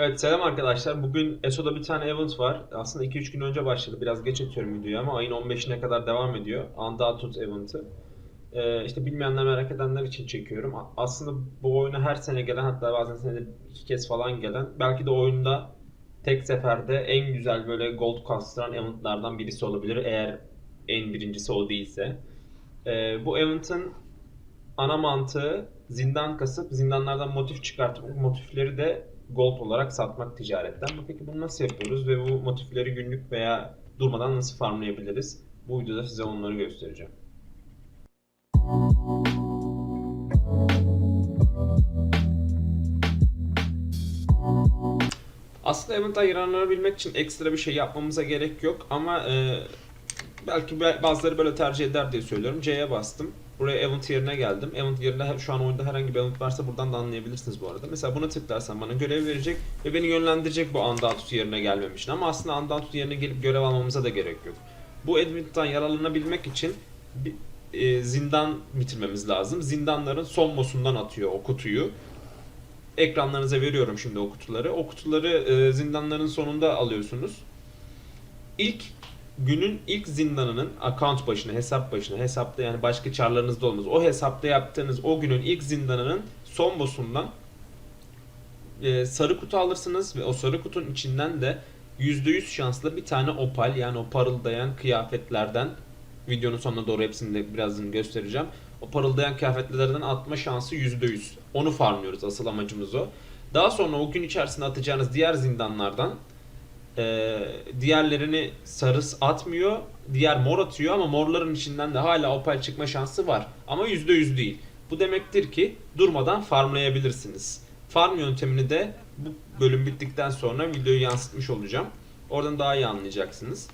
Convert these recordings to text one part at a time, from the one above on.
Evet selam arkadaşlar. Bugün ESO'da bir tane event var. Aslında 2-3 gün önce başladı. Biraz geç atıyorum videoyu ama ayın 15'ine kadar devam ediyor. Undaunted event'ı. Ee, işte bilmeyenler merak edenler için çekiyorum. Aslında bu oyuna her sene gelen hatta bazen senede iki kez falan gelen belki de oyunda tek seferde en güzel böyle gold kastıran eventlardan birisi olabilir. Eğer en birincisi o değilse. Ee, bu event'ın ana mantığı zindan kasıp zindanlardan motif çıkartıp motifleri de gold olarak satmak ticaretten. Peki bunu nasıl yapıyoruz ve bu motifleri günlük veya durmadan nasıl farmlayabiliriz? Bu videoda size onları göstereceğim. Aslında event'a yararlanabilmek için ekstra bir şey yapmamıza gerek yok ama e, belki be- bazıları böyle tercih eder diye söylüyorum. C'ye bastım. Buraya event yerine geldim. Event yerine şu an oyunda herhangi bir event varsa buradan da anlayabilirsiniz bu arada. Mesela buna tıklarsam bana görev verecek ve beni yönlendirecek bu Undaunted yerine gelmem için. Ama aslında Undaunted yerine gelip görev almamıza da gerek yok. Bu event'tan yararlanabilmek için bir, e, zindan bitirmemiz lazım. Zindanların son boss'undan atıyor o kutuyu. Ekranlarınıza veriyorum şimdi o kutuları. O kutuları e, zindanların sonunda alıyorsunuz. İlk günün ilk zindanının account başına, hesap başına, hesapta yani başka çarlarınızda olmaz. O hesapta yaptığınız o günün ilk zindanının son boss'undan e, sarı kutu alırsınız ve o sarı kutunun içinden de %100 şansla bir tane opal yani o parıldayan kıyafetlerden videonun sonuna doğru hepsini de birazdan göstereceğim. O parıldayan kıyafetlerden atma şansı %100. Onu farmlıyoruz asıl amacımız o. Daha sonra o gün içerisinde atacağınız diğer zindanlardan ee, diğerlerini sarı atmıyor. Diğer mor atıyor ama morların içinden de hala opal çıkma şansı var. Ama %100 değil. Bu demektir ki durmadan farmlayabilirsiniz. Farm yöntemini de bu bölüm bittikten sonra videoyu yansıtmış olacağım. Oradan daha iyi anlayacaksınız.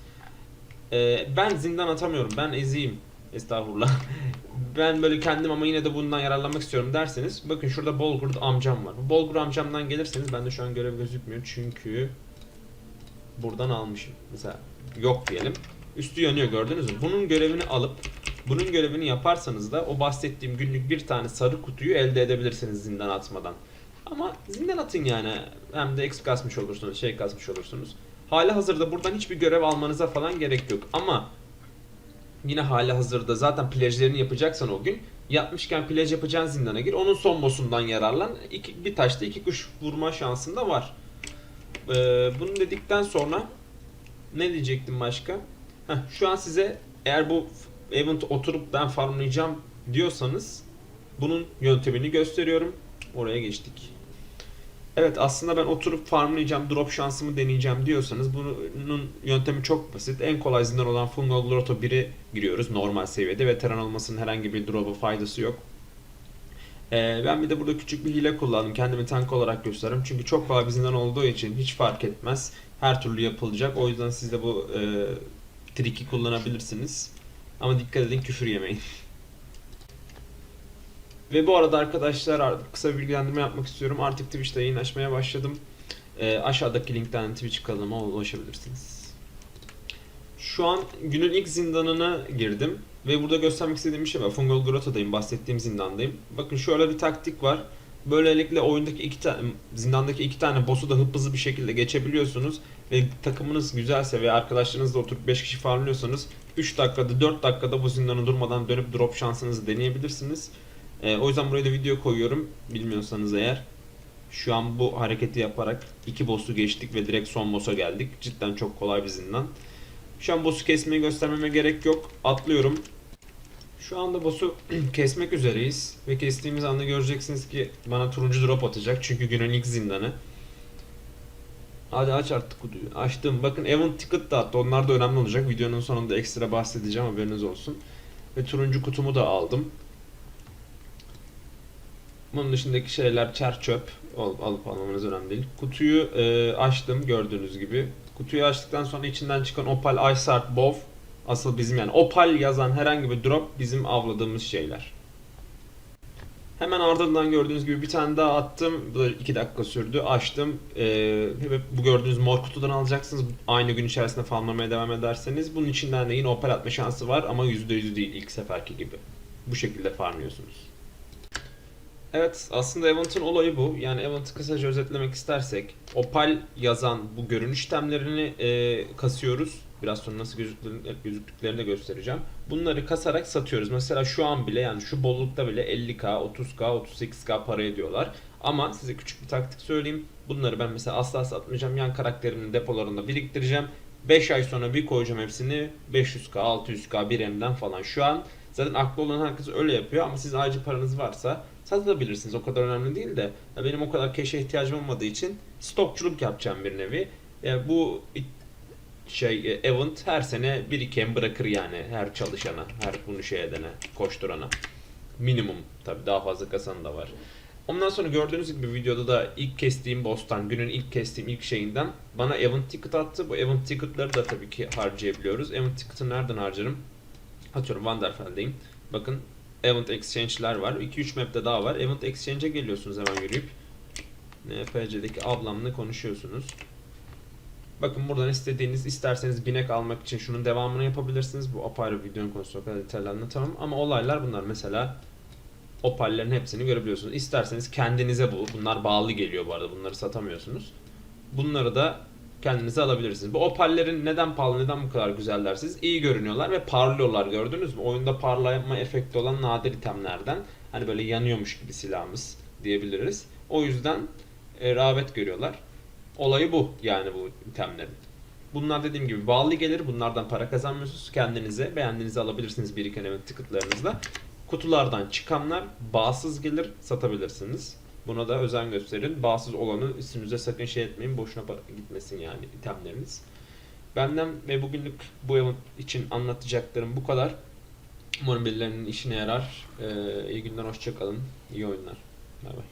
Ee, ben zindan atamıyorum. Ben eziyim. Estağfurullah. ben böyle kendim ama yine de bundan yararlanmak istiyorum derseniz bakın şurada Bolgur amcam var. Bu Bolgur amcamdan gelirseniz bende şu an görev gözükmüyor çünkü buradan almışım. Mesela yok diyelim. Üstü yanıyor gördünüz mü? Bunun görevini alıp bunun görevini yaparsanız da o bahsettiğim günlük bir tane sarı kutuyu elde edebilirsiniz zindan atmadan. Ama zindan atın yani. Hem de X kasmış olursunuz, şey kasmış olursunuz. Hali hazırda buradan hiçbir görev almanıza falan gerek yok. Ama yine hali hazırda zaten plajlarını yapacaksan o gün yapmışken plaj yapacağın zindana gir. Onun son boss'undan yararlan. İki, bir taşta iki kuş vurma şansın da var. Ee, bunu dedikten sonra ne diyecektim başka? Heh, şu an size eğer bu event oturup ben farmlayacağım diyorsanız bunun yöntemini gösteriyorum. Oraya geçtik. Evet aslında ben oturup farmlayacağım, drop şansımı deneyeceğim diyorsanız bunun yöntemi çok basit. En kolay zindan olan Fungal Grotto 1'e giriyoruz normal seviyede. Veteran olmasının herhangi bir drop'a faydası yok. Ee, ben bir de burada küçük bir hile kullandım. Kendimi tank olarak gösteririm. Çünkü çok kolay bir zindan olduğu için hiç fark etmez. Her türlü yapılacak. O yüzden siz de bu e, triki kullanabilirsiniz. Ama dikkat edin küfür yemeyin. Ve bu arada arkadaşlar kısa bir bilgilendirme yapmak istiyorum. Artık Twitch'te yayın açmaya başladım. Ee, aşağıdaki linkten Twitch kanalıma ulaşabilirsiniz. Şu an günün ilk zindanına girdim. Ve burada göstermek istediğim bir şey var. Fungal Grotto'dayım. Bahsettiğim zindandayım. Bakın şöyle bir taktik var. Böylelikle oyundaki iki tane zindandaki iki tane boss'u da hızlı bir şekilde geçebiliyorsunuz. Ve takımınız güzelse ve arkadaşlarınızla oturup 5 kişi farmlıyorsanız 3 dakikada 4 dakikada bu zindanı durmadan dönüp drop şansınızı deneyebilirsiniz. Ee, o yüzden buraya da video koyuyorum. Bilmiyorsanız eğer. Şu an bu hareketi yaparak iki boss'u geçtik ve direkt son boss'a geldik. Cidden çok kolay bir zindan. Şu an boss'u kesmeyi göstermeme gerek yok. Atlıyorum. Şu anda boss'u kesmek üzereyiz. Ve kestiğimiz anda göreceksiniz ki bana turuncu drop atacak. Çünkü günün ilk zindanı. Hadi aç artık kutuyu. Açtım. Bakın event ticket da attı. Onlar da önemli olacak. Videonun sonunda ekstra bahsedeceğim haberiniz olsun. Ve turuncu kutumu da aldım. Bunun dışındaki şeyler çer çöp. Al- Alıp almamanız önemli değil. Kutuyu e, açtım gördüğünüz gibi. Kutuyu açtıktan sonra içinden çıkan Opal Ice Art Bow asıl bizim yani Opal yazan herhangi bir drop bizim avladığımız şeyler. Hemen ardından gördüğünüz gibi bir tane daha attım. Bu da 2 dakika sürdü. Açtım. Ee, bu gördüğünüz mor kutudan alacaksınız. Aynı gün içerisinde farmlamaya devam ederseniz. Bunun içinden de yine opal atma şansı var ama %100 değil ilk seferki gibi. Bu şekilde farmlıyorsunuz. Evet aslında Event'ın olayı bu. Yani Event'ı kısaca özetlemek istersek Opal yazan bu görünüş temlerini e, kasıyoruz. Biraz sonra nasıl gözüktüklerini, gözüktüklerini de göstereceğim. Bunları kasarak satıyoruz. Mesela şu an bile yani şu bollukta bile 50k, 30k, 38k para ediyorlar. Ama size küçük bir taktik söyleyeyim. Bunları ben mesela asla satmayacağım. Yan karakterimin depolarında biriktireceğim. 5 ay sonra bir koyacağım hepsini 500k, 600k, 1M'den falan. Şu an zaten aklı olan herkes öyle yapıyor ama siz acil paranız varsa satabilirsiniz. O kadar önemli değil de benim o kadar keşe ihtiyacım olmadığı için stokçuluk yapacağım bir nevi. Ya bu şey e, event her sene 1-2 M bırakır yani her çalışana, her bunu şey edene, koşturana. Minimum tabi daha fazla kasan da var. Ondan sonra gördüğünüz gibi videoda da ilk kestiğim boss'tan, günün ilk kestiğim ilk şeyinden bana event ticket attı. Bu event ticket'ları da tabii ki harcayabiliyoruz. Event ticket'ı nereden harcarım? Atıyorum Wanderfell'deyim. Bakın Event Exchange'ler var. 2-3 map'te daha var. Event Exchange'e geliyorsunuz hemen yürüyüp. NPC'deki ablamla konuşuyorsunuz. Bakın buradan istediğiniz, isterseniz binek almak için şunun devamını yapabilirsiniz. Bu apayrı videonun konusu o kadar detaylı anlatamam. Ama olaylar bunlar. Mesela opallerin hepsini görebiliyorsunuz. İsterseniz kendinize bu. Bunlar bağlı geliyor bu arada. Bunları satamıyorsunuz. Bunları da kendinize alabilirsiniz. Bu opallerin neden pahalı, neden bu kadar güzel dersiniz? İyi görünüyorlar ve parlıyorlar gördünüz mü? Oyunda parlama efekti olan nadir itemlerden. Hani böyle yanıyormuş gibi silahımız diyebiliriz. O yüzden e, rağbet görüyorlar. Olayı bu yani bu itemlerin. Bunlar dediğim gibi bağlı gelir. Bunlardan para kazanmıyorsunuz. Kendinize beğendiğinizi alabilirsiniz biriken event ticketlarınızla. Kutulardan çıkanlar bağsız gelir satabilirsiniz. Buna da özen gösterin. Bağsız olanı üstünüze sakın şey etmeyin. Boşuna gitmesin yani itemleriniz. Benden ve bugünlük bu event için anlatacaklarım bu kadar. Umarım birilerinin işine yarar. Ee, iyi günler, hoşçakalın. İyi oyunlar. Bay bay.